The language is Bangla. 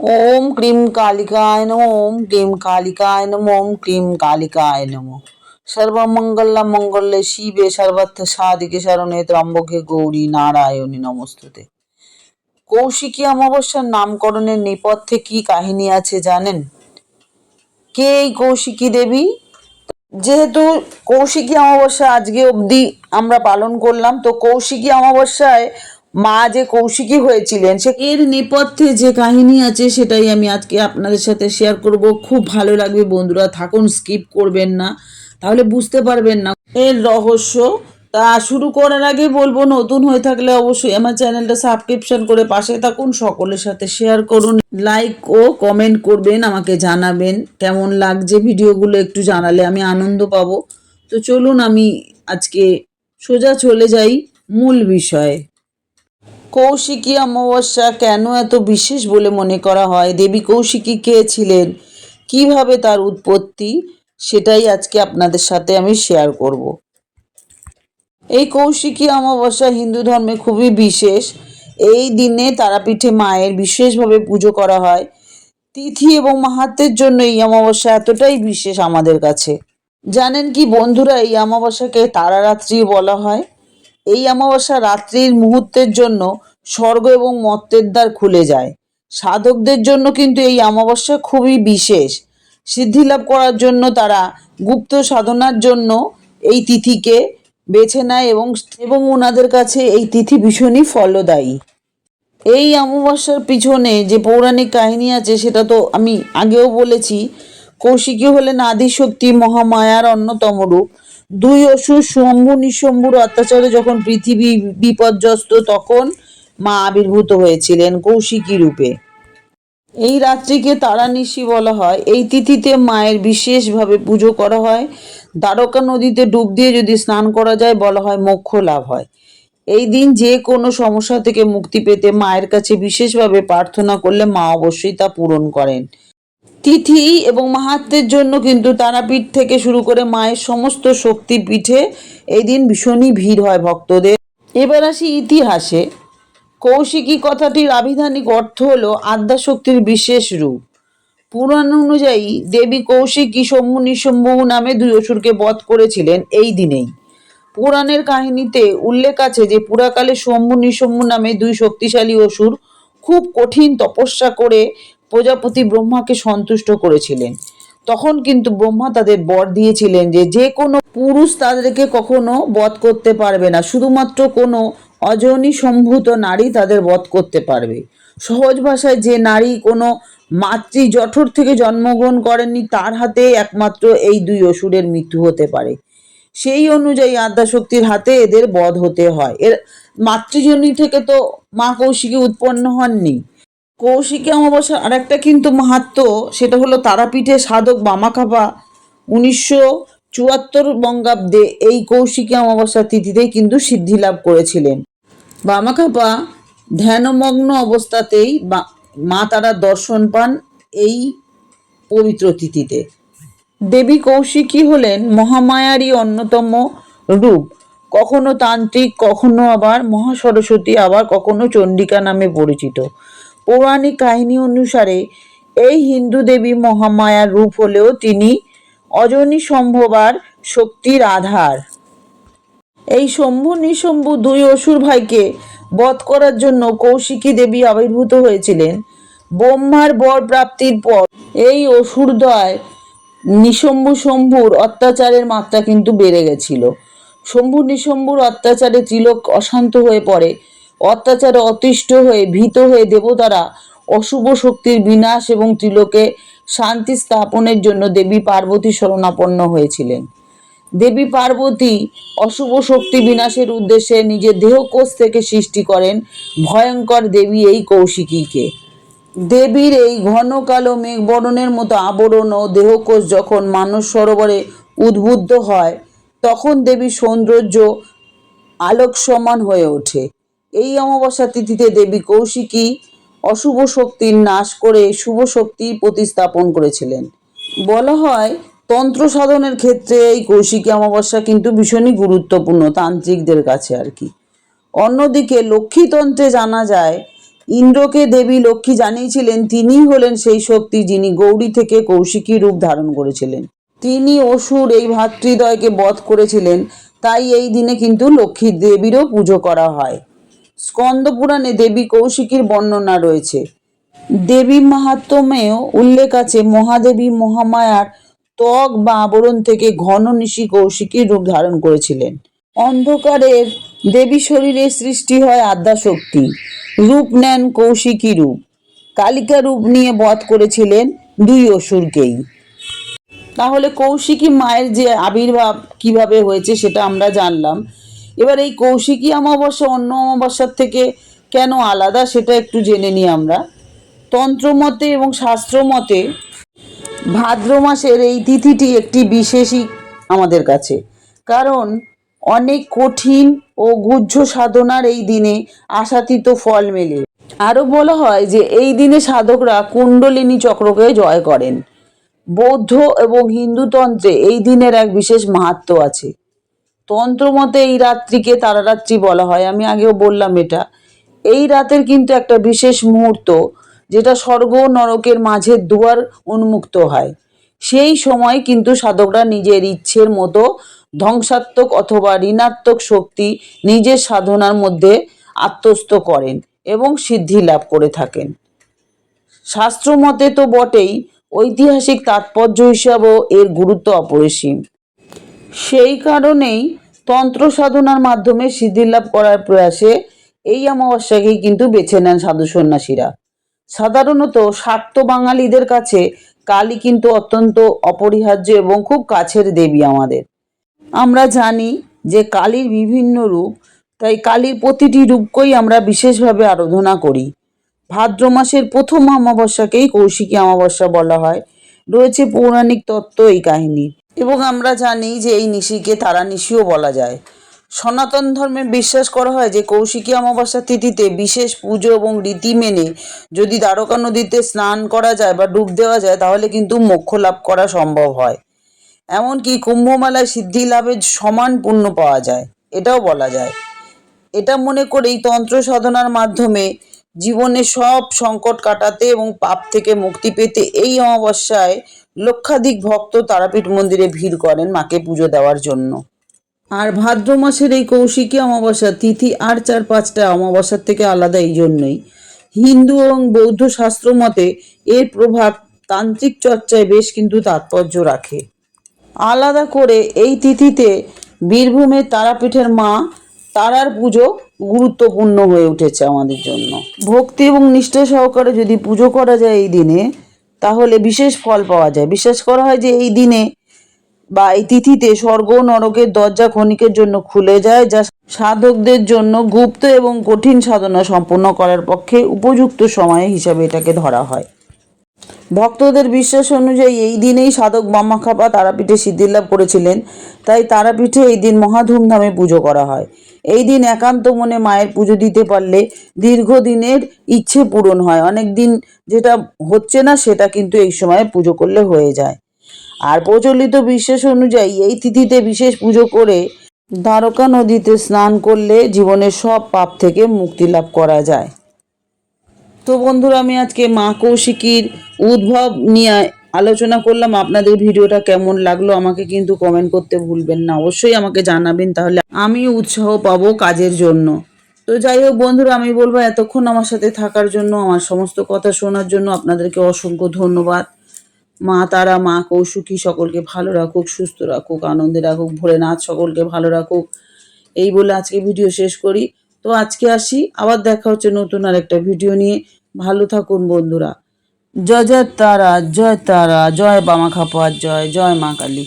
ওম ক্রিম কালিকায় নম ওম ক্রিম কালিকায় নম ওম ক্রিম কালিকায় নম সর্বমঙ্গল মঙ্গলে শিবে সর্বত্র সাদিকে শরণে ত্রম্বকে গৌরী নারায়ণী নমস্তুতে কৌশিকী অমাবস্যার নামকরণের নেপথ্যে কি কাহিনী আছে জানেন কে এই কৌশিকী দেবী যেহেতু কৌশিকী অমাবস্যা আজকে অবধি আমরা পালন করলাম তো কৌশিকী অমাবস্যায় মা যে কৌশিকী হয়েছিলেন, সে এর নেপথ্যে যে কাহিনী আছে সেটাই আমি আজকে আপনাদের সাথে শেয়ার করব। খুব ভালো লাগবে বন্ধুরা, থাকুন স্কিপ করবেন না, তাহলে বুঝতে পারবেন না। এর রহস্য, তা শুরু করার আগে বলব, নতুন হয়ে থাকলে অবশ্যই আমার চ্যানেলটা সাবস্ক্রিপশন করে পাশে থাকুন, সকলের সাথে শেয়ার করুন। লাইক ও কমেন্ট করবেন, আমাকে জানাবেন, কেমন লাগছে ভিডিওগুলো একটু জানালে আমি আনন্দ পাবো। তো চলুন আমি আজকে সোজা চলে যাই মূল বিষয়ে। কৌশিকী অমাবস্যা কেন এত বিশেষ বলে মনে করা হয়? দেবী কৌশিকী কে ছিলেন? কীভাবে তার উৎপত্তি? সেটাই আজকে আপনাদের সাথে আমি শেয়ার করব। এই কৌশিকী অমাবস্যা হিন্দু ধর্মে খুবই বিশেষ। এই দিনে তারাপীঠে মায়ের বিশেষভাবে পুজো করা হয়। তিথি এবং মাহাত্মের জন্য এই অমাবস্যা এতটাই বিশেষ আমাদের কাছে। জানেন কি বন্ধুরা, এই অমাবস্যাকে তারারাত্রি বলা হয়? এই অমাবস্যা রাত্রির মুহূর্তের জন্য স্বর্গ এবং মর্তের দ্বার খুলে যায়। সাধকদের জন্য কিন্তু এই অমাবস্যা খুবই বিশেষ। সিদ্ধি লাভ করার জন্য তারা গুপ্ত সাধনার জন্য এই তিথিকে বেছে নেয় এবং এবং ওনাদের কাছে এই তিথি ভীষণই ফলদায়ী। এই অমাবস্যার পিছনে যে পৌরাণিক কাহিনী আছে সেটা তো আমি আগেও বলেছি। কৌশিকী হলেন আদিশক্তি মহামায়ার অন্যতম রূপ। দুই অসুর শম্ভু নিঃশম্ভুর অত্যাচারে যখন পৃথিবী বিপর্যস্ত, তখন মা আবির্ভূত হয়েছিলেন কৌশিকী রূপে। এই রাত্রিকে তারানিশি বলা হয়। এই তিথিতে মায়ের বিশেষভাবে পুজো করা হয়। দ্বারকা নদীতে ডুব দিয়ে যদি স্নান করা যায়, বলা হয় মোক্ষ লাভ হয়। এই দিন যে কোনো সমস্যা থেকে মুক্তি পেতে মায়ের কাছে বিশেষভাবে প্রার্থনা করলে মা অবশ্যই তা পূরণ করেন। তিথি এবং মাহাত্মের জন্য কিন্তু তারাপীঠ থেকে শুরু করে মায়ের সমস্ত শক্তি পীঠে এই দিন ভীষণই ভিড় হয় ভক্তদের। এবার আসি ইতিহাসে। কৌশিকী কথাটির আবিধানিক অর্থ হলো আদ্যাশক্তির বিশেষ রূপ। পুরাণ অনুযায়ী দেবী কৌশিকী শম্ভু নিঃশম্ভু নামে দুই অসুরকে বধ করেছিলেন এই দিনেই। পুরাণের কাহিনীতে উল্লেখ আছে যে পুরাকালে শম্ভু নিঃশম্ভু নামে দুই শক্তিশালী অসুর খুব কঠিন তপস্যা করে প্রজাপতি ব্রহ্মাকে সন্তুষ্ট করেছিলেন। তখন কিন্তু ব্রহ্মা তাদের বর দিয়েছিলেন যে যে কোনো পুরুষ তাদেরকে কখনো বধ করতে পারবে না। শুধুমাত্র কোনো অজনী সম্ভূত নারী তাদের বধ করতে পারবে। সহজ ভাষায় যে নারী কোনো মাতৃ জঠর থেকে জন্মগ্রহণ করেননি, তার হাতে একমাত্র এই দুই অসুরের মৃত্যু হতে পারে। সেই অনুযায়ী আদ্যাশক্তির হাতে এদের বধ হতে হয়। এর মাতৃজনী থেকে তো মা কৌশিকী উৎপন্ন হননি। কৌশিকী অমাবস্যার আরেকটা কিন্তু মাহাত্ম, সেটা হলো তারাপীঠে সাধক বামাখাপা উনিশশো চুয়াত্তর বঙ্গাব্দে এই কৌশিকী অমাবস্যার তিথিতেই কিন্তু সিদ্ধি লাভ করেছিলেন। বামাখাপা ধ্যানমগ্ন অবস্থাতেই মা তারা দর্শন পান এই পবিত্র তিথিতে। দেবী কৌশিকী হলেন মহামায়ারই অন্যতম রূপ। কখনো তান্ত্রিক, কখনো আবার মহাসরস্বতী, আবার কখনো চণ্ডিকা নামে পরিচিত। পৌরাণিক কাহিনী অনুসারে, এই হিন্দু দেবী মহামায়ার রূপ হলেও তিনি অজনী সম্ভবার শক্তির আধার। এই শম্ভু নিশম্ভু দুই অসুর ভাইকে বধ করার জন্য কৌশিকী দেবী আবির্ভূত হয়েছিলেন। ব্রহ্মার বর প্রাপ্তির পর এই অসুরদয় নিশম্ভু শম্ভুর অত্যাচারের মাত্রা কিন্তু বেড়ে গেছিল। শম্ভু নিশম্ভুর অত্যাচারে ত্রিলোক অশান্ত হয়ে পড়ে। অত্যাচারে অতিষ্ঠ হয়ে, ভীত হয়ে দেবতারা অশুভ শক্তির বিনাশ এবং ত্রিলোকে শান্তি স্থাপনের জন্য দেবী পার্বতী শরণাপন্ন হয়েছিলেন। দেবী পার্বতী অশুভ শক্তি বিনাশের উদ্দেশ্যে নিজের দেহকোষ থেকে সৃষ্টি করেন ভয়ঙ্কর দেবী এই কৌশিকীকে। দেবীর এই ঘন কালো মেঘবরণের মতো আবরণ ও দেহকোষ যখন মানস সরোবরে উদ্বুদ্ধ হয়, তখন দেবীর সৌন্দর্য আলোক সমান হয়ে ওঠে। এই অমাবস্যা তিথিতে দেবী কৌশিকী অশুভ শক্তির নাশ করে শুভ শক্তি প্রতিস্থাপন করেছিলেন। বলা হয়, তন্ত্র সাধনের ক্ষেত্রে এই কৌশিকী অমাবস্যা কিন্তু ভীষণই গুরুত্বপূর্ণ তান্ত্রিকদের কাছে আর কি। অন্যদিকে লক্ষ্মীতন্ত্রে জানা যায়, ইন্দ্রকে দেবী লক্ষ্মী জানিয়েছিলেন, তিনিই হলেন সেই শক্তি যিনি গৌরী থেকে কৌশিকী রূপ ধারণ করেছিলেন। তিনি অসুর এই ভাতৃদয়কে বধ করেছিলেন, তাই এই দিনে কিন্তু লক্ষ্মী দেবীরও পুজো করা হয়। স্কন্দ পুরাণে দেবী কৌশিকীর বর্ণনা রয়েছে। দেবী মাহাত্ম্যেও উল্লেখ আছে মহাদেবী মহামায়ার ত্বক বা আবরণ থেকে ঘন নিশি কৌশিকীর রূপ ধারণ করেছিলেন। অন্ধকারের দেবী শরীরে সৃষ্টি হয় আদ্যাশক্তি, রূপ নেন কৌশিকী রূপ। কালিকা রূপ নিয়ে বধ করেছিলেন দুই অসুরকেই। তাহলে কৌশিকী মায়ের যে আবির্ভাব কীভাবে হয়েছে সেটা আমরা জানলাম। এবার এই কৌশিকী অমাবস্যা, অন্য অমাবস্যার থেকে কেন আলাদা সেটা একটু জেনে নিই আমরা। তন্ত্রমতে এবং শাস্ত্রমতে ভাদ্র মাসের এই তিথিটি একটি বিশেষই আমাদের কাছে। কারণ অনেক কঠিন ও গুহ্য সাধনার এই দিনে আশাতীত ফল মেলে। আরও বলা হয় যে এই দিনে সাধকরা কুণ্ডলিনী চক্রকে জয় করেন। বৌদ্ধ এবং হিন্দু তন্ত্রে এই দিনের এক বিশেষ মাহাত্ম্য আছে। তন্ত্রমতে এই রাত্রিকে তারারাত্রি বলা হয়। আমি আগেও বললাম এটা। এই রাতের কিন্তু একটা বিশেষ মুহূর্ত, যেটা স্বর্গ নরকের মাঝের দুয়ার উন্মুক্ত হয়। সেই সময় কিন্তু সাধকরা নিজের ইচ্ছের মতো ধ্বংসাত্মক অথবা ঋণাত্মক শক্তি নিজের সাধনার মধ্যে আত্মস্থ করেন এবং সিদ্ধি লাভ করে থাকেন। শাস্ত্রমতে তো বটেই, ঐতিহাসিক তাৎপর্য হিসাবেও এর গুরুত্ব অপরিসীম। সেই কারণেই তন্ত্র সাধনার মাধ্যমে সিদ্ধিলাভ করার প্রয়াসে এই অমাবস্যাকেই কিন্তু বেছে নেন সাধু সন্ন্যাসীরা। সাধারণত শাক্ত বাঙালিদের কাছে কালী কিন্তু অত্যন্ত অপরিহার্য এবং খুব কাছের দেবী আমাদের। আমরা জানি যে কালীর বিভিন্ন রূপ, তাই কালীর প্রতিটি রূপকেই আমরা বিশেষভাবে আরাধনা করি। ভাদ্র মাসের প্রথম অমাবস্যাকেই কৌশিকী অমাবস্যা বলা হয়। রয়েছে পৌরাণিক তত্ত্ব এই কাহিনী এবং আমরা জানি যে এই নিশিকে তারা নিশিও বলা যায়। সনাতন ধর্মে বিশ্বাস করা হয় যে কৌশিকী অমাবস্যা তিথিতে বিশেষ পুজো এবং রীতি মেনে যদি দ্বারকা নদীতে স্নান করা যায় বা ডুব দেওয়া যায়, তাহলে কিন্তু মোক্ষ লাভ করা সম্ভব হয়। এমনকি কুম্ভমেলায় সিদ্ধি লাভের সমান পুণ্য পাওয়া যায়, এটাও বলা যায়। এটা মনে করেই তন্ত্র সাধনার মাধ্যমে জীবনে সব সংকট কাটাতে এবং পাপ থেকে মুক্তি পেতে এই অমাবস্যায় লক্ষাধিক ভক্ত তারাপীঠ মন্দিরে ভিড় করেন মাকে পুজো দেওয়ার জন্য। আর ভাদ্র মাসের এই কৌশিকী অমাবস্যা, তিথি আর চার পাঁচটা অমাবস্যার থেকে আলাদা এই জন্যই। হিন্দু এবং বৌদ্ধ শাস্ত্র মতে এর প্রভাব তান্ত্রিক চর্চায় বেশ কিন্তু তাৎপর্য রাখে। আলাদা করে এই তিথিতে বীরভূমের তারাপীঠের মা তারার পুজো গুরুত্বপূর্ণ হয়ে উঠেছে আমাদের জন্য। ভক্তি এবং নিষ্ঠা সহকারে যদি পুজো করা যায় এই দিনে তাহলে বিশেষ ফল পাওয়া যায়। বিশ্বাস করা হয় যে এই দিনে বা এই তিথিতে স্বর্গ নরকের দরজা ক্ষণিকের জন্য খুলে যায়, যা সাধকদের জন্য গুপ্ত এবং কঠিন সাধনা সম্পন্ন করার পক্ষে উপযুক্ত সময় হিসাবে এটাকে ধরা হয়। ভক্তদের বিশ্বাস অনুযায়ী এই দিনেই সাধক বামাখাপা তারাপীঠে সিদ্ধিলাভ করেছিলেন, তাই তারাপীঠে এই দিন মহা ধুমধামে পুজো করা হয়। এই দিন একান্ত মনে মায়ের পুজো দিতে পারলে দীর্ঘদিনের ইচ্ছে পূরণ হয়। অনেক দিন যেটা হচ্ছে না, সেটা কিন্তু এই সময় পুজো করলে হয়ে যায়। আর প্রচলিত বিশ্বাস অনুযায়ী এই তিথিতে বিশেষ পুজো করে দ্বারকা নদীতে স্নান করলে জীবনের সব পাপ থেকে মুক্তি লাভ করা যায়। তো বন্ধুরা, আমি আজকে মা কৌশিকীর উদ্ভব নিয়ে আলোচনা করলাম আপনাদের ভিডিওটা কেমন লাগল আমাকে কিন্তু কমেন্ট করতে ভুলবেন না। অবশ্যই আমাকে জানাবেন তাহলে আমি উৎসাহ পাবো কাজের জন্য। তো যাই হোক বন্ধুরা, আমি বলব এতক্ষণ আমার সাথে থাকার জন্য, আমার সমস্ত কথা শোনার জন্য আপনাদেরকে অসংখ্য ধন্যবাদ। মা তারা, মা কৌশিকী, সকলকে ভালো রাখুক, সুস্থ রাখুক, আনন্দে রাখুক, ভোলেনাথ সকলকে ভালো রাখুক। এই বলে আজকে ভিডিও শেষ করি। তো আজকে আসি, আবার দেখা হচ্ছে নতুন আর একটা ভিডিও নিয়ে। ভালো থাকুন বন্ধুরা। জয় জয় তারা জয় তারা জয় বামা জয় জয় মা কালী।